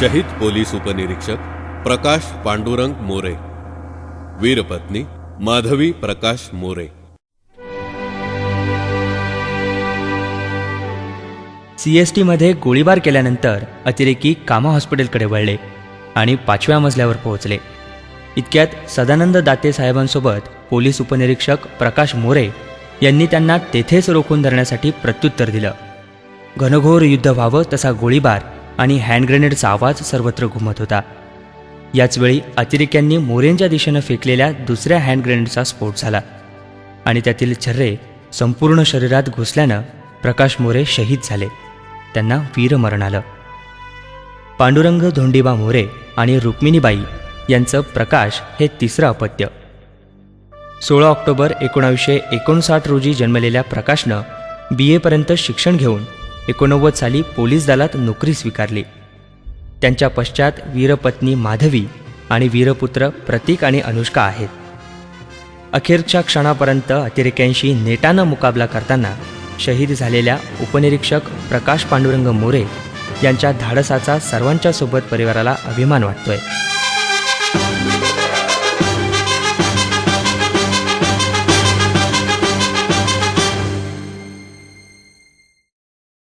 शहीद पोलीस उपनिरीक्षक प्रकाश पांडुरंग मोरे. वीरपत्नी माधवी प्रकाश मोरे. सी एस टीमध्ये गोळीबार केल्यानंतर अतिरेकी कामा हॉस्पिटलकडे वळले आणि पाचव्या मजल्यावर पोहोचले. इतक्यात सदानंद दाते साहेबांसोबत पोलीस उपनिरीक्षक प्रकाश मोरे यांनी त्यांना तेथेच रोखून धरण्यासाठी प्रत्युत्तर दिलं. घनघोर युद्ध व्हावं तसा गोळीबार आणि हँड ग्रेनेडचा आवाज सर्वत्र घुमत होता. याचवेळी अतिरेक्यांनी मोरेंच्या दिशेनं फेकलेल्या दुसऱ्या हँड ग्रेनेडचा स्फोट झाला. आणि त्यातील छर्रे संपूर्ण शरीरात घुसल्यानं प्रकाश मोरे शहीद झाले. त्यांना वीरमरण आलं. पांडुरंग धोंडीबा मोरे आणि रुक्मिणीबाई यांचं प्रकाश हे तिसरं अपत्य. सोळा ऑक्टोबर एकोणावीसशे एकोणसाठ रोजी जन्मलेल्या प्रकाशनं बी एपर्यंत शिक्षण घेऊन एकोणनव्वद साली पोलीस दलात नोकरी स्वीकारली. त्यांच्या पश्चात वीरपत्नी माधवी आणि वीरपुत्र प्रतीक आणि अनुष्का आहेत. अखेरच्या क्षणापर्यंत अतिरेक्यांशी नेटानं मुकाबला करताना शहीद झालेल्या उपनिरीक्षक प्रकाश पांडुरंग मोरे यांच्या धाडसाचा सर्वांच्या सोबत परिवाराला अभिमान वाटतोय.